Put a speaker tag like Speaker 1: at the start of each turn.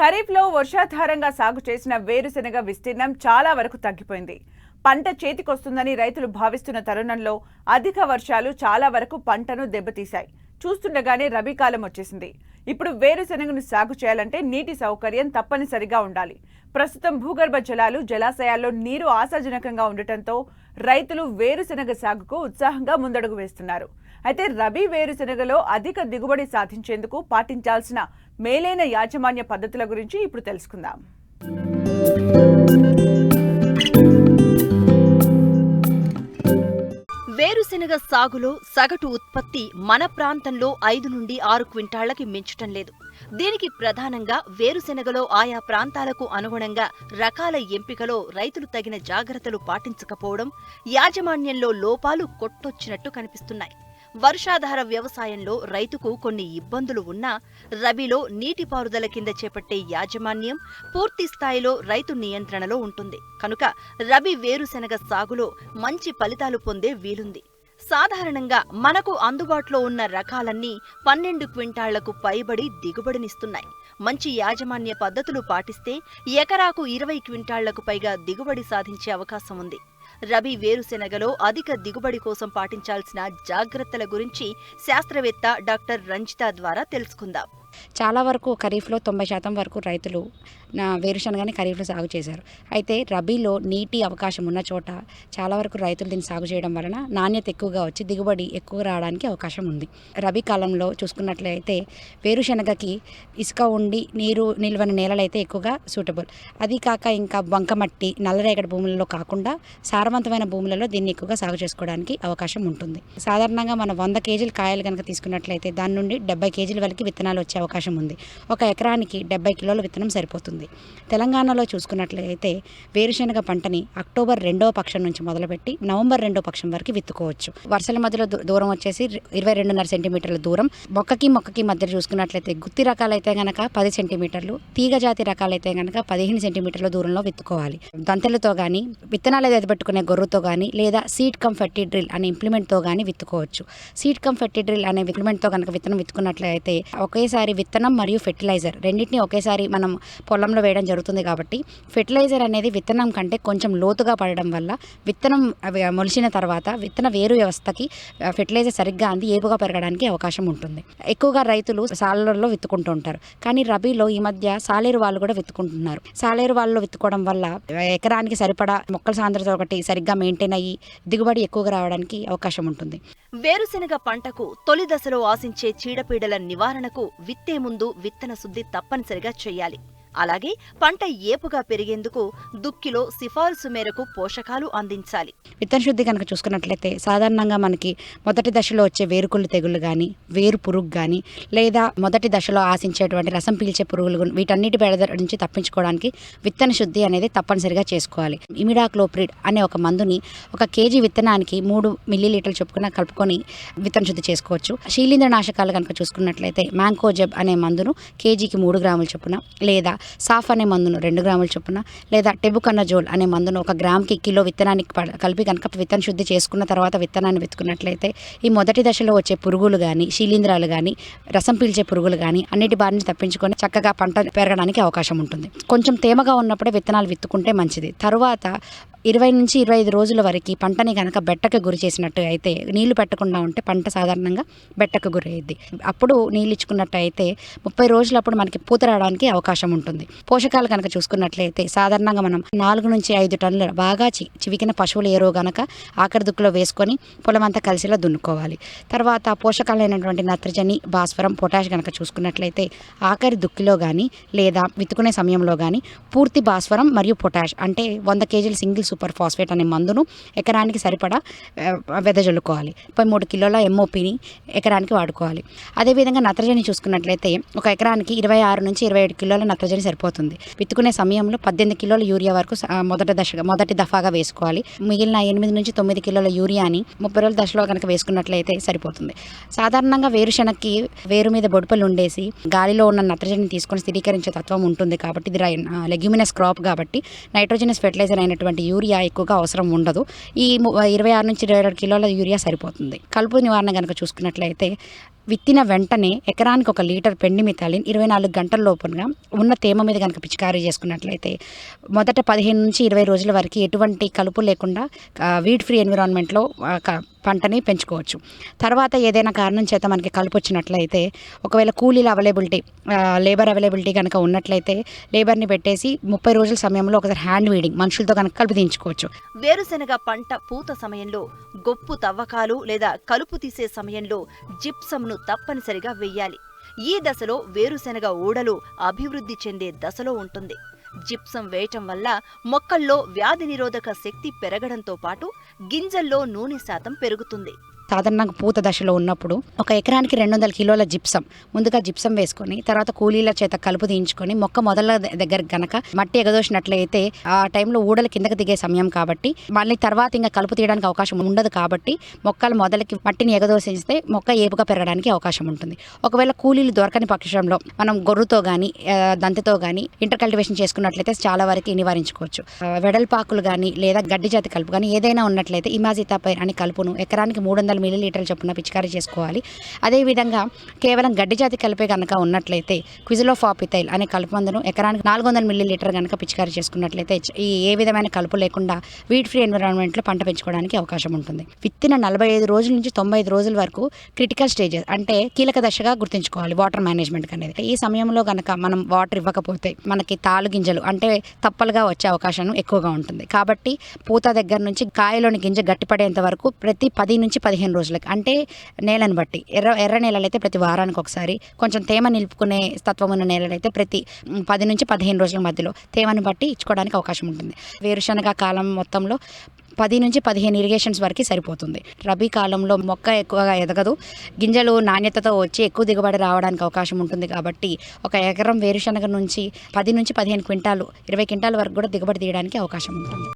Speaker 1: ఖరీఫ్లో వర్షాధారంగా సాగు చేసిన వేరుశెనగ విస్తీర్ణం చాలా వరకు తగ్గిపోయింది. పంట చేతికొస్తుందని రైతులు భావిస్తున్న తరుణంలో అధిక వర్షాలు చాలా వరకు పంటను దెబ్బతీశాయి. చూస్తుండగానే రబీ కాలం వచ్చేసింది. ఇప్పుడు వేరుశెనగను సాగు చేయాలంటే నీటి సౌకర్యం తప్పనిసరిగా ఉండాలి. ప్రస్తుతం భూగర్భ జలాలు జలాశయాల్లో నీరు ఆశాజనకంగా ఉండటంతో రైతులు వేరుశెనగ సాగుకు ఉత్సాహంగా ముందడుగు వేస్తున్నారు. అయితే రబీ వేరుశెనగలో అధిక దిగుబడి సాధించేందుకు పాటించాల్సిన మేలైన యాజమాన్య పద్ధతుల గురించి ఇప్పుడు తెలుసుకుందాం.
Speaker 2: వేరుశెనగ సాగులో సగటు ఉత్పత్తి మన ప్రాంతంలో ఐదు నుండి ఆరు క్వింటాళ్ళకి మించటం లేదు. దీనికి ప్రధానంగా వేరుశెనగలో ఆయా ప్రాంతాలకు అనుగుణంగా రకాల ఎంపికలో రైతులు తగిన జాగ్రత్తలు పాటించకపోవడం యాజమాన్యంలో లోపాలు కొట్టొచ్చినట్టు కనిపిస్తున్నాయి. వర్షాధార వ్యవసాయంలో రైతుకు కొన్ని ఇబ్బందులు ఉన్నా రబీలో నీటిపారుదల కింద చేపట్టే యాజమాన్యం పూర్తి స్థాయిలో రైతు నియంత్రణలో ఉంటుంది. కనుక రబీ వేరుశెనగ సాగులో మంచి ఫలితాలు పొందే వీలుంది. సాధారణంగా మనకు అందుబాటులో ఉన్న రకాలన్నీ పన్నెండు క్వింటాళ్ళకు పైబడి దిగుబడినిస్తున్నాయి. మంచి యాజమాన్య పద్ధతులు పాటిస్తే ఎకరాకు ఇరవై క్వింటాళ్ళకు పైగా దిగుబడి సాధించే అవకాశం ఉంది. రబీ వేరుశెనగలో అధిక దిగుబడి కోసం పాటించాల్సిన జాగ్రత్తల గురించి శాస్త్రవేత్త డాక్టర్ రంజిత ద్వారా తెలుసుకుందాం.
Speaker 3: చాలా వరకు ఖరీఫ్లో తొంభై శాతం వరకు రైతులు నా వేరుశనగని ఖరీఫ్లో సాగు చేశారు. అయితే రబీలో నీటి అవకాశం ఉన్న చోట చాలా వరకు రైతులు దీన్ని సాగు చేయడం వలన నాణ్యత ఎక్కువగా వచ్చి దిగుబడి ఎక్కువ రావడానికి అవకాశం ఉంది. రబీ కాలంలో చూసుకున్నట్లయితే వేరుశనగకి ఇసుక ఉండి నీరు నిల్వని నేలలైతే ఎక్కువగా సూటబుల్. అది కాక ఇంకా బంకమట్టి నల్లరేగడి భూములలో కాకుండా సారవంతమైన భూములలో దీన్ని ఎక్కువగా సాగు చేసుకోవడానికి అవకాశం ఉంటుంది. సాధారణంగా మనం వంద కేజీల కాయలు కనుక తీసుకున్నట్లయితే దాని నుండి డెబ్బై కేజీల వరకు విత్తనాలు వచ్చే అవకాశం ఉంది. ఒక ఎకరానికి డెబ్బై కిలోల విత్తనం సరిపోతుంది. తెలంగాణలో చూసుకున్నట్లయితే వేరుశనగ పంటని అక్టోబర్ రెండవ పక్షం నుంచి మొదలుపెట్టి నవంబర్ రెండో పక్షం వరకు విత్తుకోవచ్చు. వర్షాల మధ్యలో దూ- దూరం వచ్చేసి ఇరవై రెండున్నర సెంటీమీటర్ల దూరం. మొక్కకి మొక్కకి మధ్య చూసుకున్నట్లయితే గుత్తి రకాలైతే గనక పది సెంటీమీటర్లు తీగ జాతి రకాలైతే గనక పదిహేను సెంటీమీటర్ల దూరంలో విత్తుకోవాలి. దంతెలతో కానీ విత్తనాలు ఎదపెట్టుకునే గొర్రుతో కానీ లేదా సీడ్ కమ్ ఫెట్టి డ్రిల్ అనే ఇంప్లిమెంట్తో కానీ విత్తుకోవచ్చు. సీడ్ కమ్ ఫెట్టి డ్రిల్ అనే ఇంప్లిమెంట్తో కనుక విత్తనం విత్తుకున్నట్లయితే ఒకేసారి విత్తనం మరియు ఫెర్టిలైజర్ రెండింటిని ఒకేసారి మనం పొలంలో వేయడం జరుగుతుంది కాబట్టి ఫెర్టిలైజర్ అనేది విత్తనం కంటే కొంచెం లోతుగా పడడం వల్ల విత్తనం మొలిచిన తర్వాత విత్తన వేరు వ్యవస్థకి ఫెర్టిలైజర్ సరిగ్గా అంది ఏపుగా పెరగడానికి అవకాశం ఉంటుంది. ఎక్కువగా రైతులు సాలర్లో విత్తుకుంటూ ఉంటారు. కానీ రబీలో ఈ మధ్య సాలేరు వాళ్ళు కూడా విత్తుకుంటున్నారు. సాలేరు వాళ్ళు విత్తుకోవడం వల్ల ఎకరానికి సరిపడా మొక్కల సాంద్రత ఒకటి సరిగ్గా మెయింటైన్ అయ్యి దిగుబడి ఎక్కువగా రావడానికి అవకాశం ఉంటుంది.
Speaker 2: వేరుశెనగ పంటకు తొలి దశలో ఆశించే చీడపీడల నివారణకు విత్తే ముందు విత్తన శుద్ధి తప్పనిసరిగా చేయాలి. అలాగే పంట ఏపుగా పెరిగేందుకు దుక్కిలో సిఫారసు మేరకు పోషకాలు అందించాలి.
Speaker 3: విత్తన శుద్ధి కనుక చూసుకున్నట్లయితే సాధారణంగా మనకి మొదటి దశలో వచ్చే వేరుకుళ్ళు తెగుళ్ళు కానీ వేరు పురుగు కానీ లేదా మొదటి దశలో ఆశించేటువంటి రసం పీల్చే పురుగులు వీటన్నిటి బెడద నుంచి తప్పించుకోవడానికి విత్తన శుద్ధి అనేది తప్పనిసరిగా చేసుకోవాలి. ఇమిడాక్లోప్రిడ్ అనే ఒక మందుని ఒక కేజీ విత్తనానికి మూడు మిల్లీ లీటర్లు చొప్పున కలుపుకొని విత్తన శుద్ధి చేసుకోవచ్చు. శీలింద్ర నాశకాలు కనుక చూసుకున్నట్లయితే మ్యాంకోజెబ్ అనే మందును కేజీకి మూడు గ్రాముల చొప్పున లేదా సాఫ్ అనే మందును రెండు గ్రాముల చొప్పున లేదా టెబుకన్నజోల్ అనే మందును ఒక గ్రామ్కి కిలో విత్తనానికి ప- కలిపి కనుక విత్తన శుద్ధి చేసుకున్న తర్వాత విత్తనాన్ని విత్తుకున్నట్లయితే ఈ మొదటి దశలో వచ్చే పురుగులు కానీ శీలింద్రాలు కానీ రసం పీల్చే పురుగులు కానీ అన్నిటి బారిని తప్పించుకొని చక్కగా పంట పెరగడానికి అవకాశం ఉంటుంది. కొంచెం తేమగా ఉన్నప్పుడే విత్తనాలు విత్తుకుంటే మంచిది. తరువాత ఇరవై నుంచి ఇరవై ఐదు రోజుల వరకు పంటని కనుక బెట్టకు గురి చేసినట్టు అయితే నీళ్ళు పెట్టకుండా ఉంటే పంట సాధారణంగా బెట్టకు గురి అయ్యింది అప్పుడు నీళ్ళు ఇచ్చుకున్నట్టు అయితే ముప్పై రోజులప్పుడు మనకి పూత రావడానికి అవకాశం ఉంటుంది. పోషకాలు కనుక చూసుకున్నట్లయితే సాధారణంగా మనం నాలుగు నుంచి ఐదు టన్నుల బాగా చి చివికిన పశువుల ఎరువు గనక ఆఖరి దుక్కులో వేసుకొని పొలం అంతా కలిసిలా దున్నుకోవాలి. తర్వాత పోషకాలైనటువంటి నత్రజని భాస్వరం పొటాష్ కనుక చూసుకున్నట్లయితే ఆఖరి దుక్కిలో కానీ లేదా విత్తుకునే సమయంలో కానీ పూర్తి భాస్వరం మరియు పొటాష్ అంటే వంద కేజీల సింగిల్ సూపర్ ఫాస్ఫేట్ అనే మందును ఎకరానికి సరిపడా వెదజల్లుకోవాలి ముప్పై మూడు కిలోల ఎంఓపిని ఎకరానికి వాడుకోవాలి. అదేవిధంగా నత్రజని చూసుకున్నట్లయితే ఒక ఎకరానికి ఇరవై ఆరు నుంచి ఇరవై ఏడు కిలోల నత్రజని సరిపోతుంది. విత్తుకునే సమయంలో పద్దెనిమిది కిలోల యూరియా వరకు మొదటి దశగా మొదటి దఫాగా వేసుకోవాలి. మిగిలిన ఎనిమిది నుంచి తొమ్మిది కిలోల యూరియాని ముప్పై రోజుల దశలో కనుక వేసుకున్నట్లయితే సరిపోతుంది. సాధారణంగా వేరుశనక్కి వేరు మీద బొడుపలు ఉండేసి గాలిలో ఉన్న నత్రజని తీసుకొని స్థిరీకరించే తత్వం ఉంటుంది కాబట్టి ఇది లెగ్యుమినస్ క్రాప్ కాబట్టి నైట్రోజనస్ ఫెర్టిలైజర్ అయినటువంటి యూరియా ఎక్కువగా అవసరం ఉండదు. ఈ ము- ఇరవై ఆరు నుంచి ఇరవై ఏడు కిలోల యూరియా సరిపోతుంది. కలుపు నివారణ కనుక చూసుకున్నట్లయితే విత్తిన వెంటనే ఎకరానికి ఒక లీటర్ పెండి మితాలిన్ ఇరవై నాలుగు గంటల లోపుగా ఉన్న తేమ మీద కనుక పిచికారీ చేసుకున్నట్లయితే మొదట పదిహేను నుంచి ఇరవై రోజుల వరకు ఎటువంటి కలుపు లేకుండా వీడ్ ఫ్రీ ఎన్విరాన్మెంట్లో పంటని పెంచుకోవచ్చు. తర్వాత ఏదైనా కారణం చేత మనకి కలుపు వచ్చినట్లయితే ఒకవేళ కూలీల అవైలబిలిటీ లేబర్ అవైలబిలిటీ కనుక ఉన్నట్లయితే లేబర్ని పెట్టేసి ముప్పై రోజుల సమయంలో ఒకసారి హ్యాండ్ వీడింగ్ మనుషులతో కనుక కలుపు దించుకోవచ్చు.
Speaker 2: వేరుశెనగ పంట పూత సమయంలో గొప్పు తవ్వకాలు లేదా కలుపు తీసే సమయంలో జిప్సంను తప్పనిసరిగా వెయ్యాలి. ఈ దశలో వేరుశెనగ ఊడలు అభివృద్ధి చెందే దశలో ఉంటుంది. జిప్సం వేయటం వల్ల మొక్కల్లో వ్యాధి నిరోధక శక్తి పెరగడంతో పాటు గింజల్లో నూనె శాతం పెరుగుతుంది.
Speaker 3: సాధారణంగా పూత దశలో ఉన్నప్పుడు ఒక ఎకరానికి రెండు వందల కిలోల జిప్సం ముందుగా జిప్సం వేసుకొని తర్వాత కూలీల చేత కలుపు తీయించుకొని మొక్క మొదల దగ్గర గనక మట్టి ఎగదోసినట్లయితే ఆ టైంలో ఊడలు కిందకి దిగే సమయం కాబట్టి మళ్ళీ తర్వాత ఇంకా కలుపు తీయడానికి అవకాశం ఉండదు కాబట్టి మొక్కలు మొదలకి మట్టిని ఎగదోసిస్తే మొక్క ఏపుగా పెరగడానికి అవకాశం ఉంటుంది. ఒకవేళ కూలీలు దొరకని పక్షంలో మనం గొర్రుతో కానీ దంతతో కానీ ఇంటర్ కల్టివేషన్ చేసుకున్నట్లయితే చాలా వరకు నివారించుకోవచ్చు. వెడల్పాకులు కానీ లేదా గడ్డి జాతి కలుపు కానీ ఏదైనా ఉన్నట్లయితే ఇమాజితాపైర్ అని కలుపును. ఎకరానికి మూడు వందల మిల్లీ లీటర్ల చొప్పున పిచికారీ చేసుకోవాలి. అదేవిధంగా కేవలం గడ్డి జాతి కలిపే కనుక ఉన్నట్లయితే క్విజిలోఫాపిథైల్ అనే కలుపు మందును ఎకరానికి నాలుగు వందల మిల్లీ లీటర్ కనుక పిచికారీ చేసుకున్నట్లయితే ఈ ఏ విధమైన కలుపు లేకుండా వీట్ ఫ్రీ ఎన్విరాన్మెంట్లో పంట పెంచుకోవడానికి అవకాశం ఉంటుంది. విత్తిన నలభై ఐదు రోజుల నుంచి తొంభై ఐదు రోజుల వరకు క్రిటికల్ స్టేజెస్ అంటే కీలక దశగా గుర్తుంచుకోవాలి వాటర్ మేనేజ్మెంట్ అనేది. ఈ సమయంలో కనుక మనం వాటర్ ఇవ్వకపోతే మనకి తాలు గింజలు అంటే తప్పలుగా వచ్చే అవకాశం ఎక్కువగా ఉంటుంది. కాబట్టి పూత దగ్గర నుంచి కాయలోని గింజ గట్టిపడేంత వరకు ప్రతి పది నుంచి పదిహేను రోజులకి. అంటే నేలను బట్టి. ఎర్ర ఎర్ర నేలలైతే ప్రతి వారానికి ఒకసారి. కొంచెం తేమ నిలుపుకునే తత్వం ఉన్న నేలలైతే ప్రతి పది నుంచి పదిహేను రోజుల మధ్యలో తేమను బట్టి ఇచ్చుకోవడానికి అవకాశం ఉంటుంది. వేరుశనగ కాలం మొత్తంలో పది నుంచి పదిహేను ఇరిగేషన్స్ వరకు సరిపోతుంది. రబీ కాలంలో మొక్క ఎక్కువగా ఎదగదు. గింజలు నాణ్యతతో వచ్చి ఎక్కువ దిగుబడి రావడానికి అవకాశం ఉంటుంది కాబట్టి ఒక ఎకరం వేరుశనగ నుంచి పది నుంచి పదిహేను క్వింటాలు ఇరవై క్వింటాల వరకు కూడా దిగుబడి తీయడానికి అవకాశం ఉంటుంది.